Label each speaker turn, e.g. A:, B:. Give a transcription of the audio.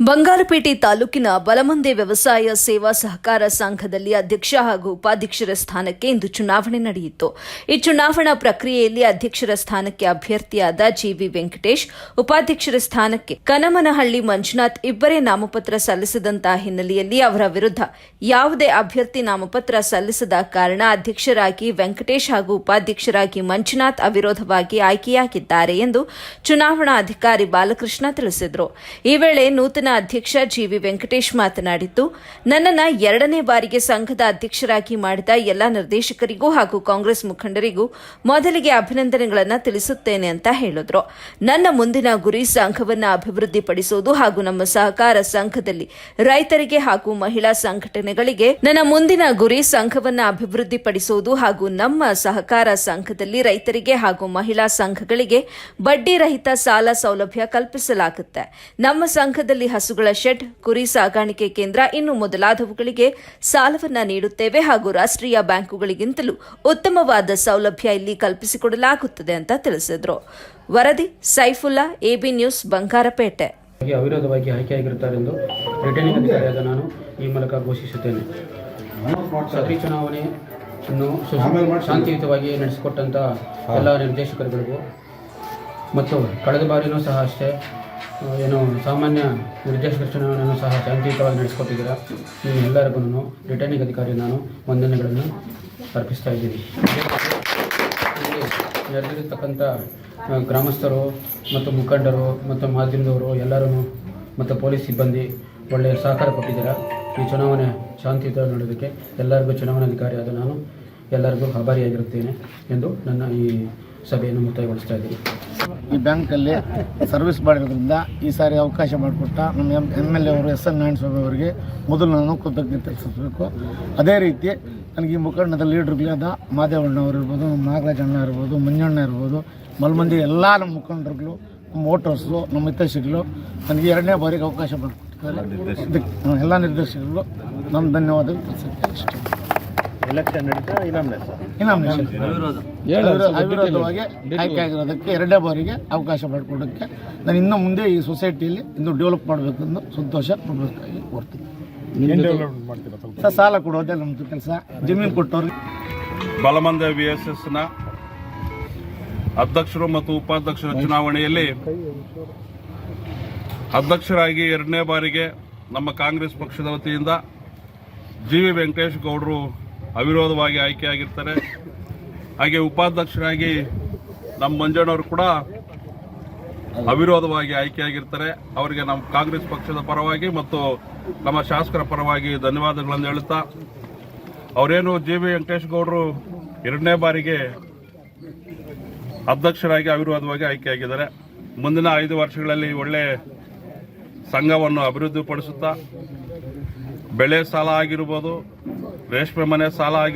A: ಬಂಗಾರಪೇಟೆ ತಾಲೂಕಿನ ಬಲಮಂದೆ ವ್ಯವಸಾಯ ಸೇವಾ ಸಹಕಾರ ಸಂಘದಲ್ಲಿ ಅಧ್ಯಕ್ಷ ಹಾಗೂ ಉಪಾಧ್ಯಕ್ಷರ ಸ್ಥಾನಕ್ಕೆ ಇಂದು ಚುನಾವಣೆ ನಡೆಯಿತು. ಈ ಚುನಾವಣಾ ಪ್ರಕ್ರಿಯೆಯಲ್ಲಿ ಅಧ್ಯಕ್ಷರ ಸ್ಥಾನಕ್ಕೆ ಅಭ್ಯರ್ಥಿಯಾದ ಜಿವಿ ವೆಂಕಟೇಶ್, ಉಪಾಧ್ಯಕ್ಷರ ಸ್ಥಾನಕ್ಕೆ ಕನಮನಹಳ್ಳಿ ಮಂಜುನಾಥ್ ಇಬ್ಬರೇ ನಾಮಪತ್ರ ಸಲ್ಲಿಸಿದಂತಹ ಹಿನ್ನೆಲೆಯಲ್ಲಿ ಅವರ ವಿರುದ್ಧ ಯಾವುದೇ ಅಭ್ಯರ್ಥಿ ನಾಮಪತ್ರ ಸಲ್ಲಿಸದ ಕಾರಣ ಅಧ್ಯಕ್ಷರಾಗಿ ವೆಂಕಟೇಶ್ ಹಾಗೂ ಉಪಾಧ್ಯಕ್ಷರಾಗಿ ಮಂಜುನಾಥ್ ಅವಿರೋಧವಾಗಿ ಆಯ್ಕೆಯಾಗಿದ್ದಾರೆ ಎಂದು ಚುನಾವಣಾ ಅಧಿಕಾರಿ ಬಾಲಕೃಷ್ಣ ತಿಳಿಸಿದರು. ಈ ವೇಳೆ ನೂತನ ಅಧ್ಯಕ್ಷ ಜಿವಿ ವೆಂಕಟೇಶ್ ಮಾತನಾಡಿದ್ದು, ನನ್ನನ್ನ ಎರಡನೇ ಬಾರಿಗೆ ಸಂಘದ ಅಧ್ಯಕ್ಷರಾಗಿ ಮಾಡಿದ ಎಲ್ಲ ನಿರ್ದೇಶಕರಿಗೂ ಹಾಗೂ ಕಾಂಗ್ರೆಸ್ ಮುಖಂಡರಿಗೂ ಮೊದಲಿಗೆ ಅಭಿನಂದನೆಗಳನ್ನು ತಿಳಿಸುತ್ತೇನೆ ಅಂತ ಹೇಳಿದ್ರು. ನನ್ನ ಮುಂದಿನ ಗುರಿ ಸಂಘವನ್ನ ಅಭಿವೃದ್ಧಿಪಡಿಸುವುದು ಹಾಗೂ ನಮ್ಮ ಸಹಕಾರ ಸಂಘದಲ್ಲಿ ರೈತರಿಗೆ ಹಾಗೂ ಮಹಿಳಾ ಸಂಘಟನೆಗಳಿಗೆ ನನ್ನ ಮುಂದಿನ ಗುರಿ ಸಂಘವನ್ನ ಅಭಿವೃದ್ಧಿಪಡಿಸುವುದು ಹಾಗೂ ನಮ್ಮ ಸಹಕಾರ ಸಂಘದಲ್ಲಿ ರೈತರಿಗೆ ಹಾಗೂ ಮಹಿಳಾ ಸಂಘಗಳಿಗೆ ಬಡ್ಡಿ ರಹಿತ ಸಾಲ ಸೌಲಭ್ಯ ಕಲ್ಪಿಸಲಾಗುತ್ತೆ. ನಮ್ಮ ಸಂಘದಲ್ಲಿ ಹಸುಗಳ ಶೆಡ್ ಕುರಿ ಸಾಗಾಣಿಕೆ ಕೇಂದ್ರ ಇನ್ನು ಮೊದಲಾದವುಗಳಿಗೆ ಸಾಲವನ್ನು ನೀಡುತ್ತೇವೆ ಹಾಗೂ ರಾಷ್ಟ್ರೀಯ ಬ್ಯಾಂಕುಗಳಿಗಿಂತಲೂ ಉತ್ತಮವಾದ ಸೌಲಭ್ಯ ಇಲ್ಲಿ ಕಲ್ಪಿಸಿಕೊಡಲಾಗುತ್ತದೆ ಅಂತ ತಿಳಿಸಿದರು. ವರದಿ ಸೈಫುಲ್ಲಾ ಎಬಿ ನ್ಯೂಸ್ ಬಂಗಾರಪೇಟೆ.
B: ಅವಿರೋಧವಾಗಿ ಆಯ್ಕೆಯಾಗಿರುತ್ತಾರೆ ಎಂದು ರಿಟರ್ನಿಂಗ್ ಅಧಿಕಾರಿಯಾದ ನಾನು ಈ ಮೂಲಕ ಘೋಷಿಸುತ್ತೇನೆ. ಸದರಿ ಚುನಾವಣೆಯನ್ನು ಶಾಂತಿಯುತವಾಗಿ ನಡೆಸಿಕೊಟ್ಟಂಥ ಎಲ್ಲ ನಿರ್ದೇಶಕರುಗಳಿಗೂ ಮತ್ತು ಕಳೆದ ಬಾರಿನೂ ಸಹ ಅಷ್ಟೇ ಏನು ಸಾಮಾನ್ಯ ನಿರ್ದೇಶಕ ಚುನಾವಣೆಯನ್ನು ಸಹ ಶಾಂತಿಯುತವಾಗಿ ನಡೆಸ್ಕೊಟ್ಟಿದ್ದೀರಾ? ನೀವು ಎಲ್ಲರಿಗೂ ರಿಟರ್ನಿಂಗ್ ಅಧಿಕಾರಿ ನಾನು ವಂದನೆಗಳನ್ನು ಅರ್ಪಿಸ್ತಾ ಇದ್ದೀನಿ. ನೆರೆದಿರತಕ್ಕಂಥ ಗ್ರಾಮಸ್ಥರು ಮತ್ತು ಮುಖಂಡರು ಮತ್ತು ಮಾಧ್ಯಮದವರು ಎಲ್ಲರೂ ಮತ್ತು ಪೊಲೀಸ್ ಸಿಬ್ಬಂದಿ ಒಳ್ಳೆಯ ಸಹಕಾರ ಕೊಟ್ಟಿದ್ದೀರಾ? ಈ ಚುನಾವಣೆ ಶಾಂತಿಯುತ ನೋಡೋದಕ್ಕೆ ಎಲ್ಲರಿಗೂ ಚುನಾವಣಾಧಿಕಾರಿಯಾದ ನಾನು ಎಲ್ಲರಿಗೂ ಆಭಾರಿಯಾಗಿರುತ್ತೇನೆ ಎಂದು ನನ್ನ ಈ ಸಭೆಯನ್ನು ಮುಕ್ತಾಯಗೊಳಿಸ್ತಾ ಇದ್ದೀನಿ
C: ಈ ಬ್ಯಾಂಕಲ್ಲಿ ಸರ್ವಿಸ್ ಮಾಡಿರೋದ್ರಿಂದ ಈ ಸಾರಿ ಅವಕಾಶ ಮಾಡಿಕೊಟ್ಟ ನಮ್ಮ ಎಂ ಎಂ ಎಲ್ ಎ ಅವರು ಎಸ್ ಎನ್ ನಾರಾಯಣಸ್ವಾಮಿ ಅವರಿಗೆ ಮೊದಲು ನಾನು ಕೃತಜ್ಞತೆ ಸಲ್ಲಿಸಬೇಕು ಅದೇ ರೀತಿ ನನಗೆ ಈ ಮುಖಂಡದ ಲೀಡ್ರುಗಳಾದ ಮಾದೇವಣ್ಣ ಅವರು ಇರ್ಬೋದು ನಮ್ಮ ನಾಗರಾಜ್ ಅಣ್ಣ ಇರ್ಬೋದು ಮಂಜಣ್ಣ ಇರ್ಬೋದು ಮಲ್ಮಂದಿ ಎಲ್ಲ ನಮ್ಮ ಮುಖಂಡರುಗಳು ನಮ್ಮ ವೋಟರ್ಸು ನಮ್ಮ ಹಿತೈಷಿಗಳು ನನಗೆ ಎರಡನೇ ಬಾರಿಗೆ ಅವಕಾಶ ಮಾಡಿಕೊಟ್ಟಿದ್ದಾರೆ. ಇದಕ್ಕೆ ಎಲ್ಲ ನಿರ್ದೇಶಕರು ನಮ್ಮ ಧನ್ಯವಾದ ಅಷ್ಟೇ.
D: ಎಲೆಕ್ಷನ್ ನಡೀತಾ
C: ಅವಿರೋಧವಾಗಿ ಆಯ್ಕೆ ಆಗಿರೋದಕ್ಕೆ ಎರಡನೇ ಬಾರಿಗೆ ಅವಕಾಶ ಮಾಡಿಕೊಡೋಕ್ಕೆ ನಾನು ಇನ್ನು ಮುಂದೆ ಈ ಸೊಸೈಟಿಯಲ್ಲಿ ಇನ್ನು ಡೆವಲಪ್ ಮಾಡಬೇಕಂದು ಸಂತೋಷ ಪಡಬೇಕಾಗಿ ಕೋರ್ತೀನಿ. ಸರ್ ಸಾಲ ಕೊಡೋದೇ ನಮ್ಮದು ಕೆಲಸ. ಜಮೀನು ಕೊಟ್ಟವ್ರಿಗೆ.
E: ಬಲಮಂದ ವಿ ಎಸ್ ಎಸ್ನ ಅಧ್ಯಕ್ಷರು ಮತ್ತು ಉಪಾಧ್ಯಕ್ಷರ ಚುನಾವಣೆಯಲ್ಲಿ ಅಧ್ಯಕ್ಷರಾಗಿ ಎರಡನೇ ಬಾರಿಗೆ ನಮ್ಮ ಕಾಂಗ್ರೆಸ್ ಪಕ್ಷದ ವತಿಯಿಂದ ಜಿ ವಿ ವೆಂಕಟೇಶ್ ಗೌಡರು ಅವಿರೋಧವಾಗಿ ಆಯ್ಕೆಯಾಗಿರ್ತಾರೆ. ಹಾಗೆ ಉಪಾಧ್ಯಕ್ಷರಾಗಿ ನಮ್ಮ ಮಂಜಣ್ಣವರು ಕೂಡ ಅವಿರೋಧವಾಗಿ ಆಯ್ಕೆಯಾಗಿರ್ತಾರೆ. ಅವರಿಗೆ ನಮ್ಮ ಕಾಂಗ್ರೆಸ್ ಪಕ್ಷದ ಪರವಾಗಿ ಮತ್ತು ನಮ್ಮ ಶಾಸಕರ ಪರವಾಗಿ ಧನ್ಯವಾದಗಳನ್ನು ಹೇಳುತ್ತಾ, ಅವರೇನು ಜಿ ವಿ ವೆಂಕಟೇಶ್ ಗೌಡರು ಎರಡನೇ ಬಾರಿಗೆ ಅಧ್ಯಕ್ಷರಾಗಿ ಅವಿರೋಧವಾಗಿ ಆಯ್ಕೆಯಾಗಿದ್ದಾರೆ. ಮುಂದಿನ ಐದು ವರ್ಷಗಳಲ್ಲಿ ಒಳ್ಳೆ ಸಂಘವನ್ನು ಅಭಿವೃದ್ಧಿಪಡಿಸುತ್ತಾ, ಬೆಳೆ ಸಾಲ ಆಗಿರ್ಬೋದು ರೇಷ್ಮೆ ಮನೆ ಸಾಲ ಆಗಿರ್ಬೋದು